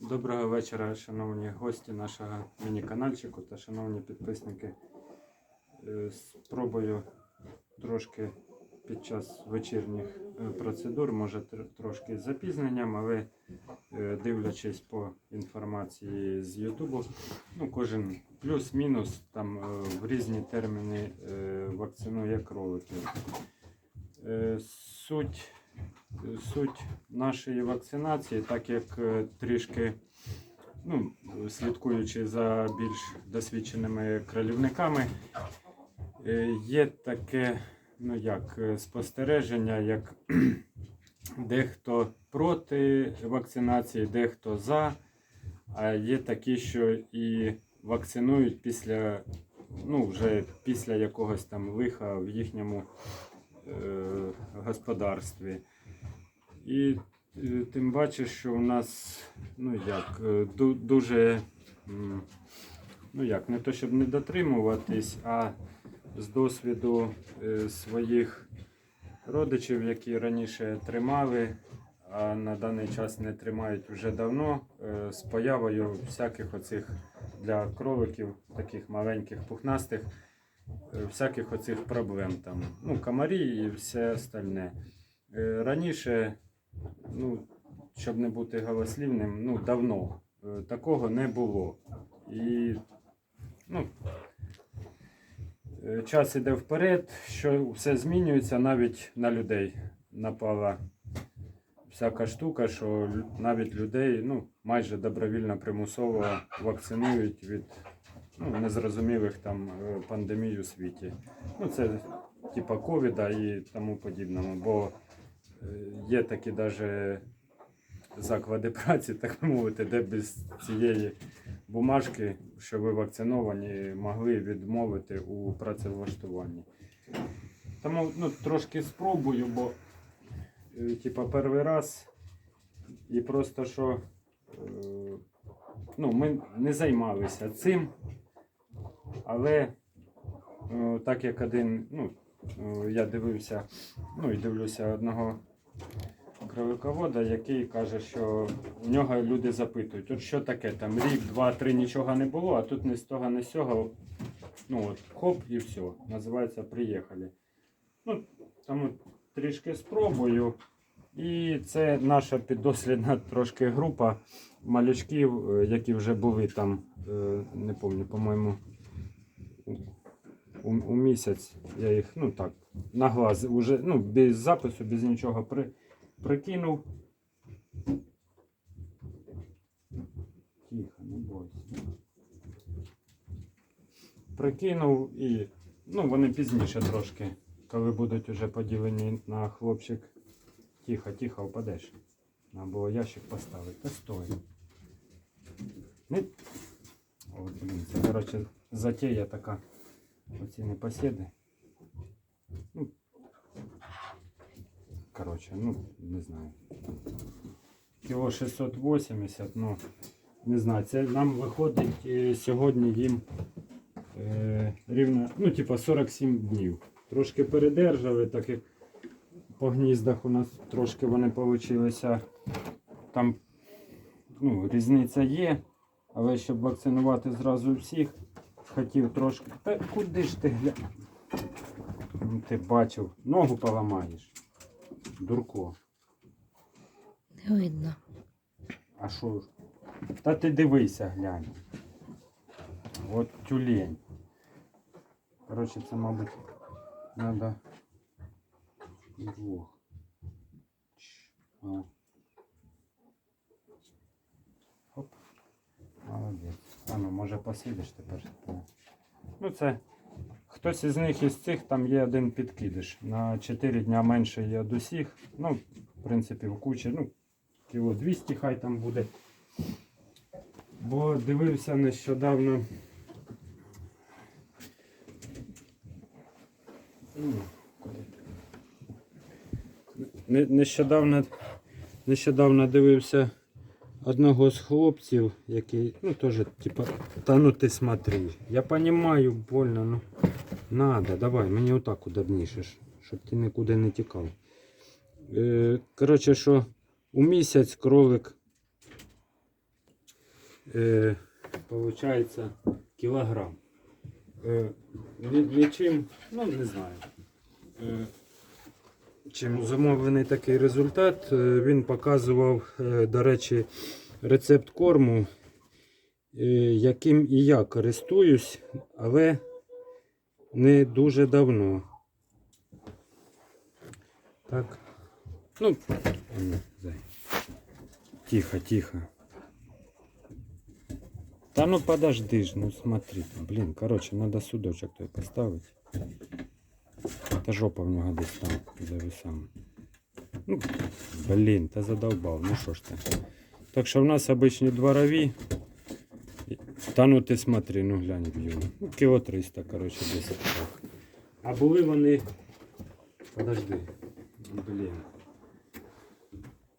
Доброго вечора, шановні гості нашого міні-канальчику та шановні підписники. Е, Спробую трошки під час вечірніх е, процедур, може трошки з запізненням, але е, дивлячись по інформації з Ютубу, ну, кожен плюс-мінус там в різні терміни вакцинує кроликів. Суть суть нашої вакцинації, так як е, трішки ну, слідкуючи за більш досвідченими кролівниками, е, є таке ну, як, е, спостереження, як дехто проти вакцинації, дехто за, а є такі, що і вакцинують після, ну, вже після якогось там лиха в їхньому е, господарстві. І е, тим бачиш, що у нас ну як, е, дуже ну як, не то щоб не дотримуватись, а з досвіду е, своїх родичів, які раніше тримали, а на даний час не тримають вже давно, з появою всяких оцих для кроликів, таких маленьких пухнастих, всяких оцих проблем там. Ну, комарі і все остальне. Раніше, ну, щоб не бути голослівним, ну, давно е, такого не було. І ну, е, час іде вперед, що все змінюється, навіть на людей напала всяка штука, що навіть людей ну, майже добровільно примусово вакцинують від ну, незрозумілих там е, пандемій у світі. Ну, це типа ковіда і тому подібному. Бо Є такі даже заклади праці, так мовити, де без цієї бумажки, що ви вакциновані, могли відмовити у працевлаштуванні. Тому ну, трошки спробую, бо е, типа перший раз і просто що е, ну, ми не займалися цим, але е, так як один, ну, е, я дивився ну і дивлюся одного кроликовода, який каже, що у нього люди запитують, от що таке, там рік, два, три нічого не було, а тут ні з того, ні з цього. Ну от, хоп і все. Називається приїхали. Ну, тому трішки спробую. І це наша піддослідна трошки група малючків, е, які вже були там, е, не пам'ятаю, по-моєму, у, у місяць. Я їх, ну так, на глаз уже, ну, без запису, без нічого при, прикинув. Тихо, не бойся. Прикинув і ну, вони пізніше трошки, коли будуть вже поділені на хлопчик. Тихо, тихо, впадеш. Треба було ящик поставити. Та стой. О, блін, це, коротше, затея така. Оці непоседи. Ну, коротше, ну, не знаю. Кіло 680, ну, не знаю, це нам виходить е, сьогодні їм е, рівно, ну, типа 47 днів. Трошки передержали, так як по гніздах у нас трошки вони получилися. Там ну, різниця є, але щоб вакцинувати зразу всіх, хотів трошки. Та куди ж ти гля? Ну, Ти бачив, ногу поламаєш. Дурко. Не видно. А що? Та ти дивися, глянь. От тюлень. Коротше, це, мабуть, треба двох. Хоп. Молодець. А ну, може посидиш тепер. Ну, це хтось із них із цих там є один підкидиш. На 4 дня менше є від усіх. Ну, в принципі, в кучі, ну, кіло 200 хай там буде. Бо дивився нещодавно. Нещодавно, нещодавно дивився одного з хлопців, який, ну теж, типа, та ну ти смотри. Я розумію, больно, ну надо, давай, мені отак удобніше, щоб ти нікуди не тікав. Е, коротше, що у місяць кролик е, виходить кілограм. Е, ні- нічим, ну не знаю. Е, чим зумовлений такий результат, Е, він показував, е, до речі, рецепт корму, е, яким і я користуюсь, але не дуже давно. Так. Ну. Тихо, тихо. Та ну подожди ж, ну смотри. там, Блін, короче, надо судочок той поставити. Та жопа в нього десь там за весами. Ну, блін, та задовбав, ну що ж ти. Так що в нас обичні дворові. Та ну ти смотри, ну глянь б'ю. Ну, кіло 300, короче, десь так. А були вони. Подожди. Блін.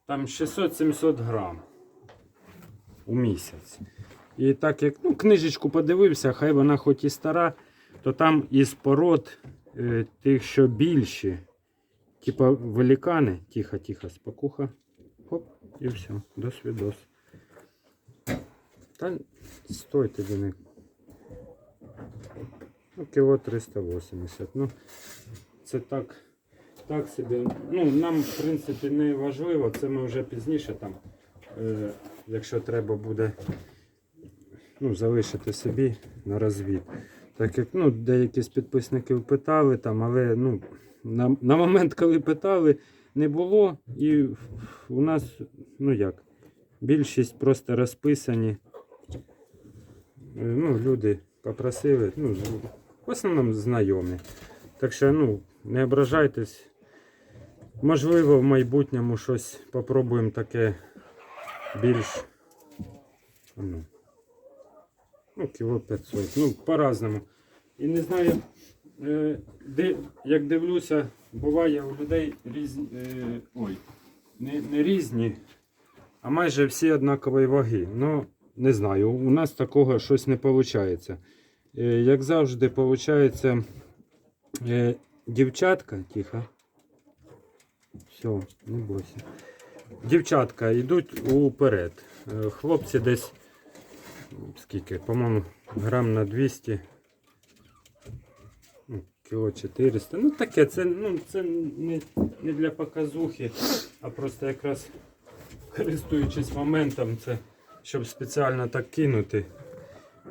Там 600-700 грам у місяць. І так як ну, книжечку подивився, хай вона хоч і стара, то там із пород тих, що більші, типа великани, тихо, тихо, спокуха. Хоп, і все, до свідос. Та стойте до них. Ну, кіло 380. Ну, це так, так собі. Ну, нам, в принципі, не важливо. Це ми вже пізніше там, е, якщо треба буде ну, залишити собі на розвід. Так як ну, деякі з підписників питали, там, але ну, на, на момент, коли питали, не було. І у нас, ну як, більшість просто розписані. Е, Ну, люди попросили, ну, в основному знайомі. Так що ну, не ображайтесь. Можливо, в майбутньому щось попробуємо таке більш. Ну, ну, кіло 500. Ну, по-разному. І не знаю, е, де, як дивлюся, буває у людей різні. Е, ой, не, не різні, а майже всі однакової ваги. Ну, не знаю, у нас такого щось не виходить. Е, як завжди, виходить, дівчатка, тихо. Все, не бойся. Дівчатка йдуть уперед. Хлопці десь скільки, по-моєму, грам на 200. Ну, кіло 400. Ну таке, це, ну, це не, не для показухи, а просто якраз користуючись моментом, це щоб спеціально так кинути.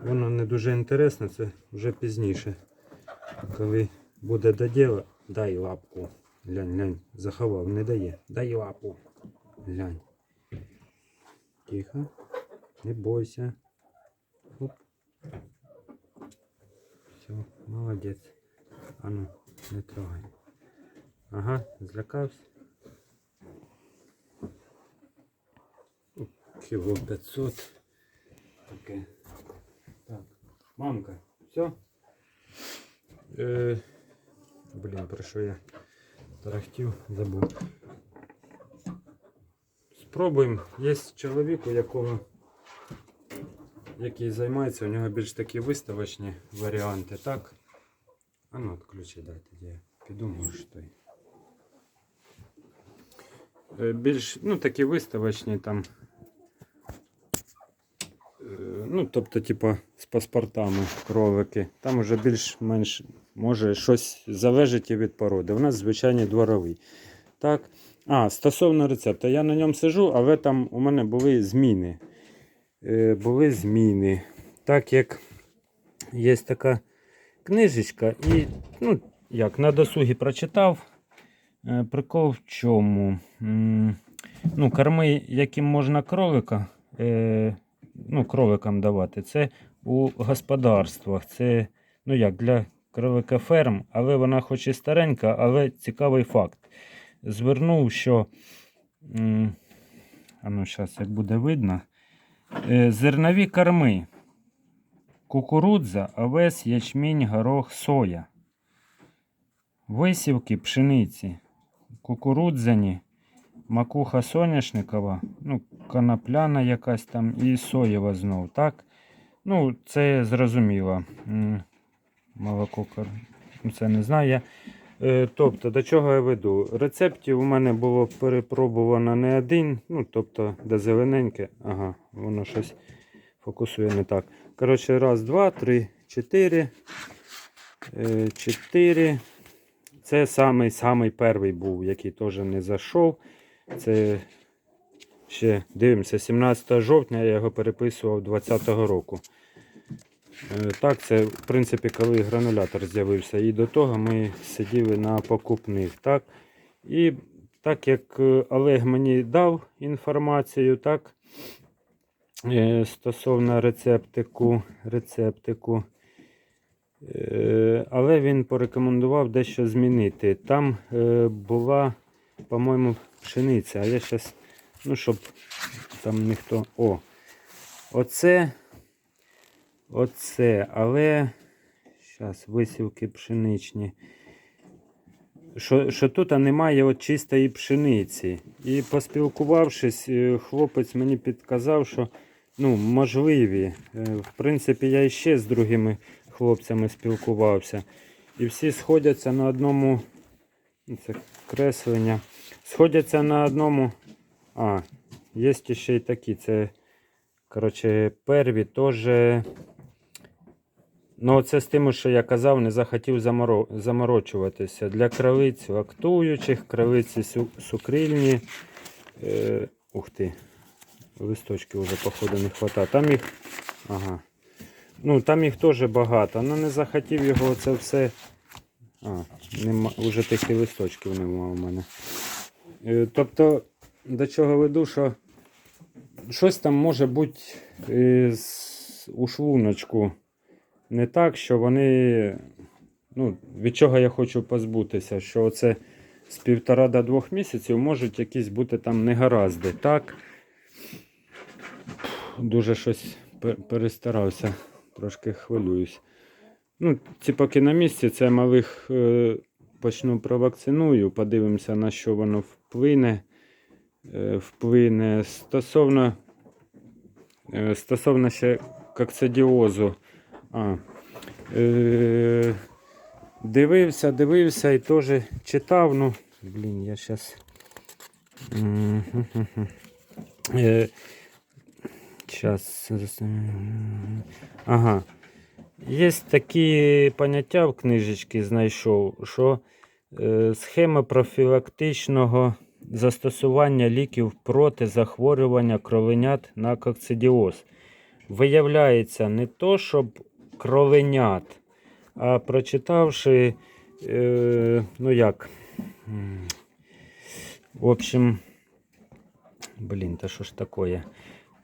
Воно не дуже інтересно, це вже пізніше. Коли буде до діла, дай лапку. Глянь, глянь, заховав, не дає. Дай лапу. Глянь. Тихо. Не бойся. Все, молодець. А ну, не трогай. Ага, злякався. Кіло 500. Таке. Так. Мамка, все? Е, блін, про що я тарахтів, забув. Спробуємо. Є чоловік, у якого який займається, у нього більш такі виставочні варіанти, так? А ну, от ключі дай я Піду, може той. Е, Більш, ну, такі виставочні там. Е, Ну, тобто, типа, з паспортами кролики. Там вже більш-менш може щось залежить від породи. У нас звичайний дворовий. Так. А, стосовно рецепту, я на ньому сижу, але там у мене були зміни. Е, були зміни. Так як є така книжечка, і ну, як на досугі прочитав. Е, Прикол в чому? Ну, корми, яким можна кролика, е, ну, кроликам давати, це у господарствах. Це ну як, для кролика ферм, але вона хоч і старенька, але цікавий факт. Звернув, що. А ну, зараз як буде видно. Е, Зернові корми. Кукурудза, овес, ячмінь, горох, соя. Висівки пшениці. Кукурудзяні, макуха соняшникова, ну, конопляна якась там і соєва знов, так? Ну, це зрозуміло. Молоко Це не знаю я. Е, Тобто, до чого я веду? Рецептів у мене було перепробувано не один. Ну, тобто, де зелененьке, ага, воно щось фокусує не так. Коротше, раз, два, три, чотири. Е, Чотири. Це самий самий перший був, який теж не зайшов. Це ще дивимося, 17 жовтня я його переписував 20-го року. Е, Так, це в принципі, коли гранулятор з'явився. І до того ми сиділи на покупних. Так? І так як е, Олег мені дав інформацію, так, е, стосовно рецептику, рецептику, але він порекомендував дещо змінити. Там була, по-моєму, пшениця, а я зараз, ну, щоб там ніхто. О, оце, оце, але зараз висівки пшеничні що, що тут немає от чистої пшениці. І поспілкувавшись, е, хлопець мені підказав, що ну, можливі. Е, В принципі, я іще з другими хлопцями спілкувався. І всі сходяться на одному. ну, Це креслення. Сходяться на одному. А, є ще й такі. Це, коротше, перві теж. Ну, це з тим, що я казав, не захотів заморо... заморочуватися. Для кравиць лактуючих, кравиці су... сукрильні. Е... Ух ти. Листочки вже, походу, не вистачає. Там їх. Ага. Ну, там їх теж багато. Ну не захотів його це все. А, нема... вже тих листочків нема у мене. Е... Тобто, до чого веду, що щось там може бути е... з... у шлуночку не так, що вони. Ну, від чого я хочу позбутися, що оце з півтора до двох місяців можуть якісь бути там негаразди. Так. Дуже щось перестарався, трошки хвилююсь. Ну, ці поки на місці, це малих е, почну провакциную, подивимося, на що воно вплине. Е, вплине стосовно, е, стосовно ще кокцидіозу. А, е, дивився, дивився і теж читав. Ну, блін, я зараз. Е, Ага. Є такі поняття в книжечці знайшов, що е, схема профілактичного застосування ліків проти захворювання кроленят на кокцидіоз. Виявляється, не то, щоб кроленят, а прочитавши, е, ну як, в общем, блін, та що ж таке?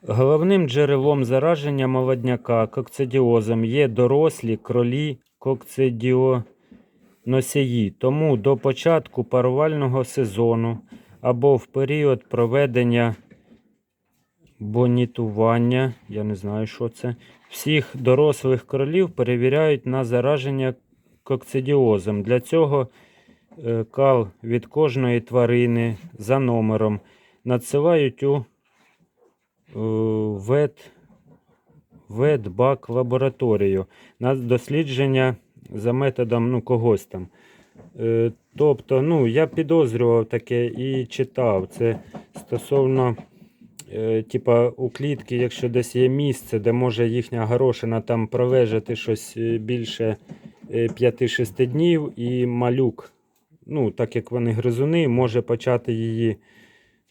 Головним джерелом зараження молодняка кокцидіозом є дорослі кролі кокцидіоносії. Тому до початку парувального сезону або в період проведення бонітування, я не знаю, що це, всіх дорослих кролів перевіряють на зараження кокцидіозом. Для цього е, кал від кожної тварини за номером надсилають у вет, ветбак лабораторію на дослідження за методом ну, когось там. Е, Тобто, ну, я підозрював таке і читав. Це стосовно, типа, у клітки, якщо десь є місце, де може їхня горошина там пролежати щось е, більше е, 5-6 днів, і малюк, ну, так як вони гризуни, може почати її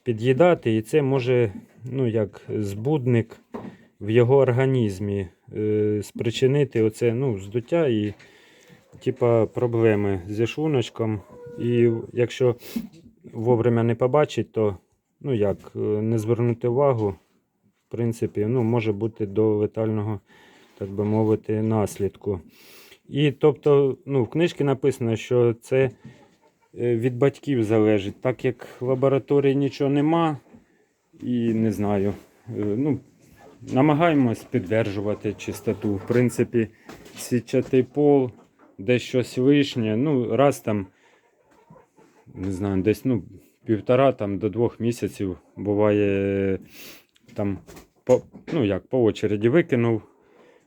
під'їдати, і це може, ну, як збудник в його організмі е, спричинити оце, ну, здуття і типа проблеми зі шлуночком. І якщо вовремя не побачить, то ну як, е, не звернути увагу, в принципі, ну, може бути до летального, так би мовити, наслідку. І тобто, ну, в книжці написано, що це е, від батьків залежить, так як в лабораторії нічого нема, і не знаю. е, Ну, намагаємось підтверджувати чистоту. В принципі, січатий пол, десь щось лишнє. Ну, раз там, не знаю, десь ну, півтора там, до двох місяців буває там, по, ну як, по очереді викинув.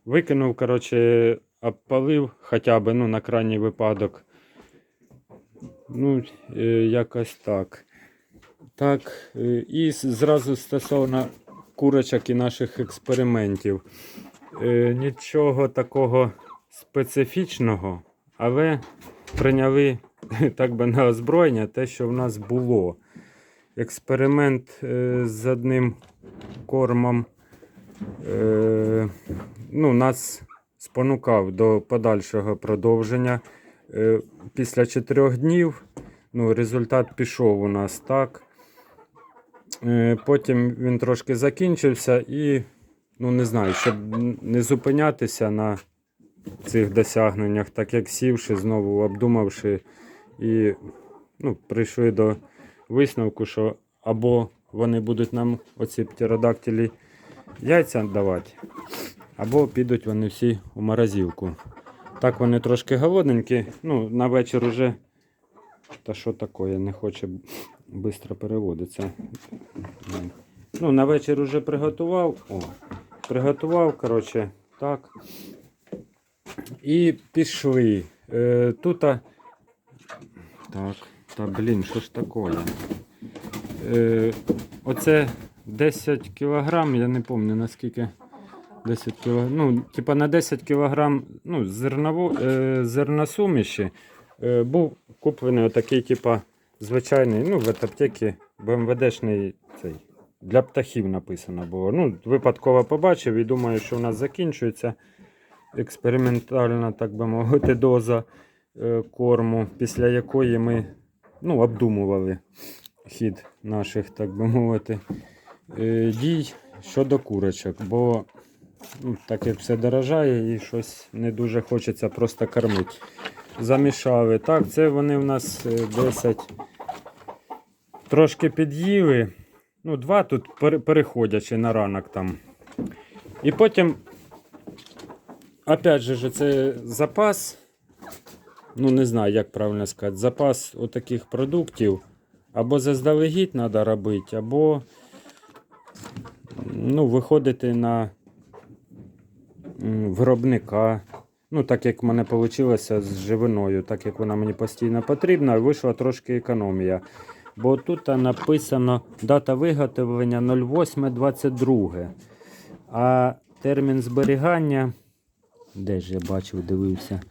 Викинув, коротше, обпалив хоча б ну, на крайній випадок. Ну, е, якось так. Так, е, і зразу стосовно курочок і наших експериментів. Е, нічого такого специфічного, але прийняли так би на озброєння те, що в нас було. Експеримент е, з одним кормом е, ну, нас спонукав до подальшого продовження. Е, після чотирьох днів ну, результат пішов у нас так. Потім він трошки закінчився і, ну не знаю, щоб не зупинятися на цих досягненнях, так як сівши, знову обдумавши і ну, прийшли до висновку, що або вони будуть нам, оці птеродактилі, яйця давати, або підуть вони всі у морозилку. Так вони трошки голодненькі, ну, на вечір уже. Та що таке, не хоче швидко переводиться. Ну, на вечір уже приготував. О, приготував, коротше, так. І пішли. Е, тут. Так, та блін, що ж таке? Е, оце 10 кілограм, я не пам'ятаю наскільки. 10 кг, ну, типа на 10 кг ну, зерново, е, зерносуміші е, був куплений отакий, типа, звичайний, ну, в аптеці БМВДшний цей. Для птахів написано було. Ну, випадково побачив і думаю, що в нас закінчується експериментальна, так би мовити, доза корму, після якої ми ну, обдумували хід наших, так би мовити, е, дій щодо курочок. Бо ну, так як все дорожає і щось не дуже хочеться просто кормити. Замішали. Так, це вони в нас е, 10 трошки під'їли. Ну, два тут переходячи на ранок там. І потім, опять же, це запас. Ну, не знаю, як правильно сказати, запас отаких продуктів. Або заздалегідь треба робити, або ну, виходити на виробника. Ну, так як в мене вийшло з живиною, так як вона мені постійно потрібна, вийшла трошки економія. Бо тут написано дата виготовлення 08.22. А термін зберігання, де ж я бачив, дивився,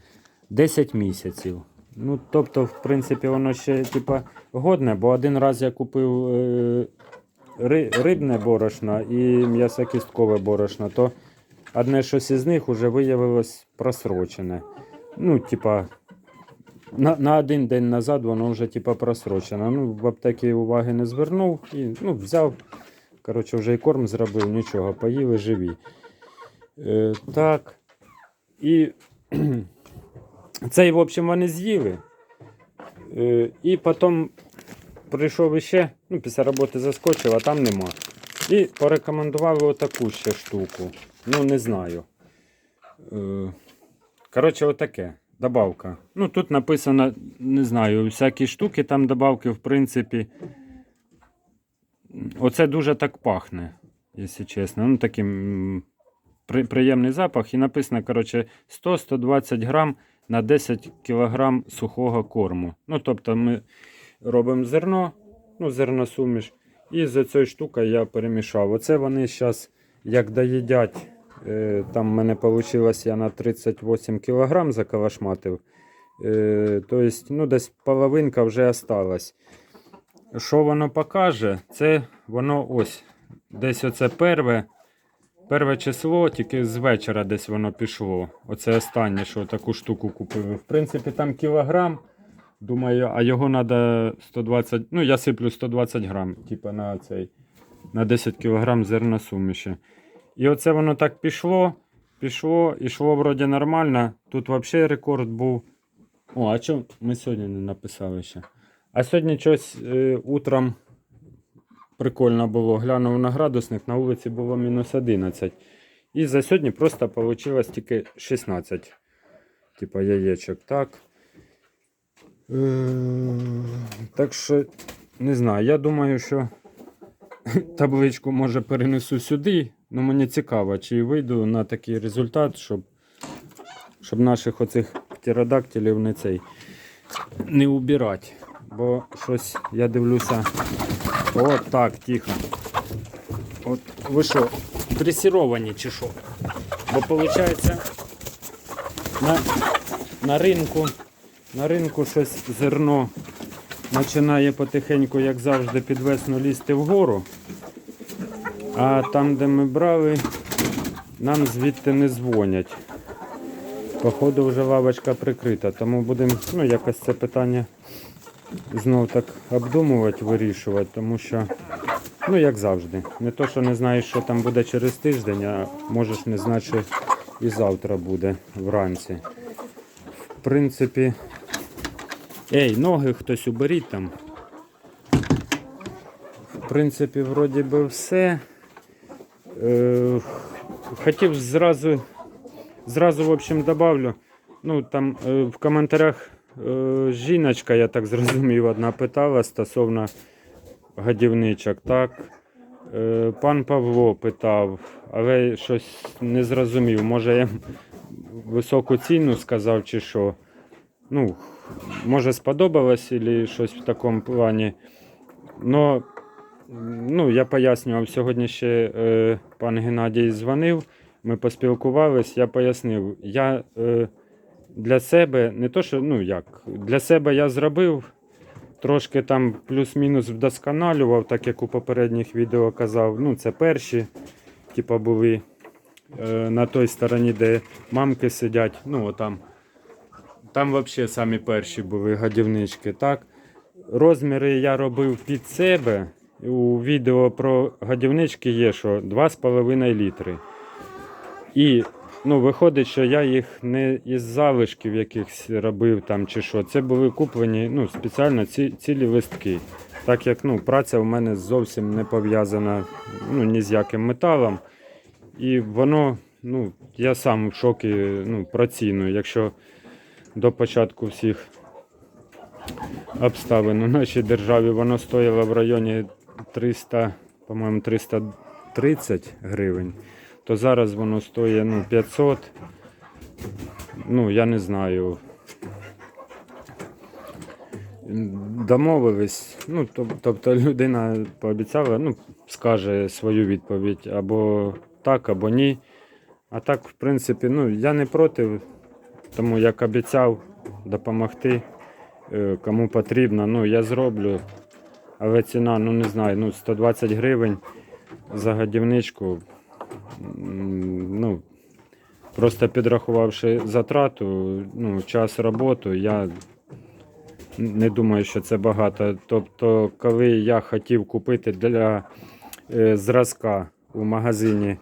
10 місяців. Ну, тобто, в принципі, воно ще типа годне, бо один раз я купив е, рибне борошно і м'ясокісткове борошно, то одне щось із них вже виявилось просрочене. Ну, типа, на, на один день назад воно вже типа просрочено. Ну, в аптекі уваги не звернув і ну, взяв. Коротше, вже і корм зробив, нічого, поїли живі. Е, так. І цей, в общем, вони з'їли. Е, і потім прийшов іще, ну, після роботи заскочив, а там нема. І порекомендували отаку ще штуку. Ну, не знаю. Е, коротше, отаке. Добавка. Ну, тут написано, не знаю, всякі штуки, там добавки, в принципі. Оце дуже так пахне, якщо чесно. Ну, таким приємний запах. І написано, коротше, 100-120 грам на 10 кг сухого корму. Ну, тобто ми робимо зерно, ну, зерносуміш, і за цією штукою я перемішав. Оце вони зараз, як доїдять, е, там в мене вийшло, я на 38 кг закалашматив. Тобто, ну, десь половинка вже осталась. Що воно покаже? Це воно ось. Десь оце перве. Перше число, тільки з вечора десь воно пішло. Оце останнє, що таку штуку купив. В принципі, там кілограм. Думаю, а його треба 120. Ну, я сиплю 120 грам, типу на цей. На 10 кілограм зерносуміші. І оце воно так пішло, пішло, ішло вроді нормально. Тут взагалі рекорд був. О, а чому ми сьогодні не написали ще? А сьогодні щось е, утром прикольно було. Глянув на градусник, на вулиці було мінус 11. І за сьогодні просто вийшло тільки 16. Типа яєчок. Так. Е, так що, не знаю, я думаю, що табличку може перенесу сюди. Ну, мені цікаво, чи вийду на такий результат, щоб, щоб наших оцих птеродактилів не цей не убирати. Бо щось я дивлюся. О, так, тихо. От ви що, дресіровані чи що? Бо виходить, на, на ринку, на ринку щось зерно починає потихеньку, як завжди, під весну лізти вгору. А там, де ми брали, нам звідти не дзвонять. Походу вже лавочка прикрита, тому будемо ну, якось це питання знов так обдумувати, вирішувати, тому що, ну як завжди, не то, що не знаєш, що там буде через тиждень, а можеш не знати, що і завтра буде вранці. В принципі, ей, ноги хтось уберіть там. В принципі, вроді би все. Е, хотів зразу, зразу, в общем, добавлю. Ну, там е, в коментарях жіночка, я так зрозумів, одна питала стосовно годівничок. Так. Е, пан Павло питав, але щось не зрозумів. Може я високу ціну сказав чи що. Ну, може сподобалось або щось в такому плані. Но ну, я пояснював, сьогодні ще е, пан Геннадій дзвонив, ми поспілкувались, я пояснив, я е, для себе, не то, що, ну як, для себе я зробив, трошки там плюс-мінус вдосконалював, так як у попередніх відео казав. Ну, це перші, типа, були е, на той стороні, де мамки сидять, ну, отам. Там взагалі самі перші були годівнички, так? Розміри я робив під себе. У відео про годівнички є, що 2,5 літри. І ну, виходить, що я їх не із залишків якихось робив там чи що. Це були куплені ну, спеціально ці, цілі листки. Так як ну, праця в мене зовсім не пов'язана ну, ні з яким металом. І воно, ну, я сам в шокі ну, про. Якщо до початку всіх обставин у нашій державі воно стоїло в районі 300, по-моєму, 330 гривень, то зараз воно стоїть ну, 500. Ну, я не знаю. Домовились. Ну, тобто людина пообіцяла, ну, скаже свою відповідь або так, або ні. А так, в принципі, ну, я не проти, тому як обіцяв допомогти е, кому потрібно, ну я зроблю. Але ціна, ну не знаю, ну 120 гривень за годівничку. Ну, просто підрахувавши затрату, ну, час роботи, я не думаю, що це багато. Тобто, коли я хотів купити для е, зразка у магазині, е,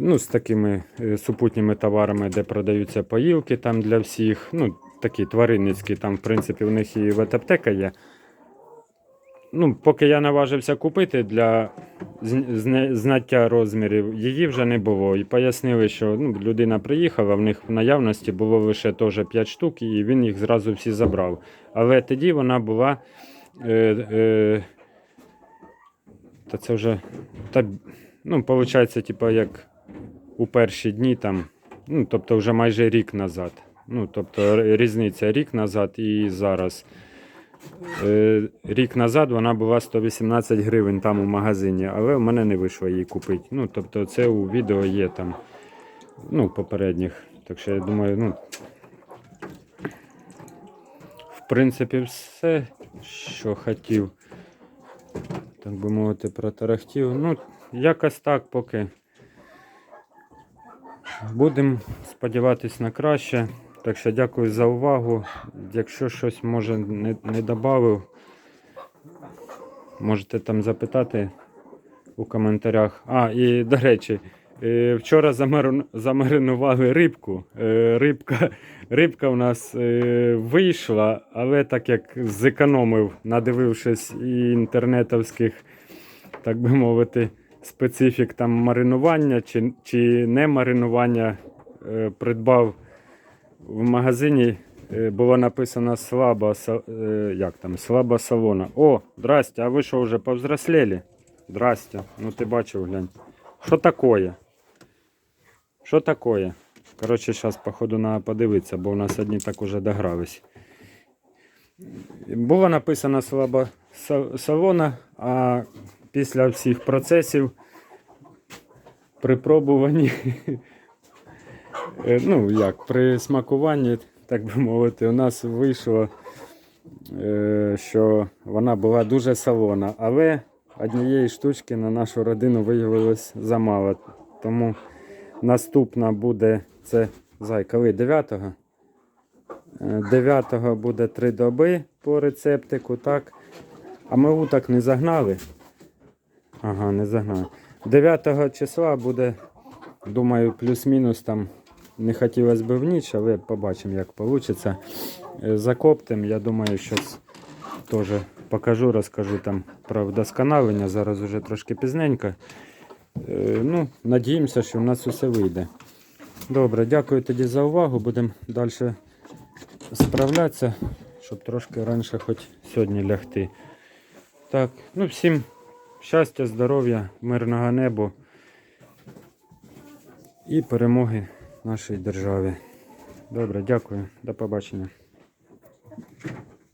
ну, з такими е, супутніми товарами, де продаються поїлки там для всіх, ну, такі тваринницькі, там, в принципі, у них і ветаптека є. Ну, поки я наважився купити для зн- знаття розмірів, її вже не було. І пояснили, що ну, людина приїхала, в них в наявності було лише теж 5 штук, і він їх зразу всі забрав. Але тоді вона була. Е, е, та це вже. Та, ну, виходить, типу, як у перші дні там, ну, тобто вже майже рік назад. Ну, тобто різниця рік назад і зараз. Е, Рік назад вона була 118 гривень там у магазині, але в мене не вийшло її купити. Ну, тобто це у відео є там, ну, попередніх. Так що я думаю, ну. В принципі, все, що хотів. Так би мовити, протарахтів. Ну, якось так поки. Будемо сподіватись на краще. Так що дякую за увагу. Якщо щось може не, не додав, можете там запитати у коментарях. А, і до речі, е, вчора замаринували рибку. Е, Рибка, рибка у нас е, вийшла, але так як зекономив, надивившись і інтернетовських, так би мовити, специфік там маринування чи, чи не маринування, придбав в магазині е, було написано слабо, са- е, як там, слабо салона. О, здрасте, а ви що вже повзрослели? Здрасте. Ну ти бачив, глянь. Що такое? Що такое? Коротше, зараз, походу, треба подивитися, бо у нас одні так уже догрались. Було написано слабо салона, а після всіх процесів, припробуванні, е, ну як, при смакуванні, так би мовити, у нас вийшло, е, що вона була дуже солона, але однієї штучки на нашу родину виявилось замало. Тому наступна буде це зай, коли 9-го? 9-го буде 3 доби по рецептику, так. А ми уток не загнали. Ага, не загнали. 9 числа буде, думаю, плюс-мінус там не хотілося б в ніч, але побачимо, як вийде. Закоптим, я думаю, щось теж покажу, розкажу там про вдосконалення. Зараз вже трошки пізненько. Е, Ну, надіємося, що в нас усе вийде. Добре, дякую тоді за увагу. Будемо далі справлятися, щоб трошки раніше хоч сьогодні лягти. Так, ну всім щастя, здоров'я, мирного неба і перемоги нашій державі. Добре, дякую, до побачення.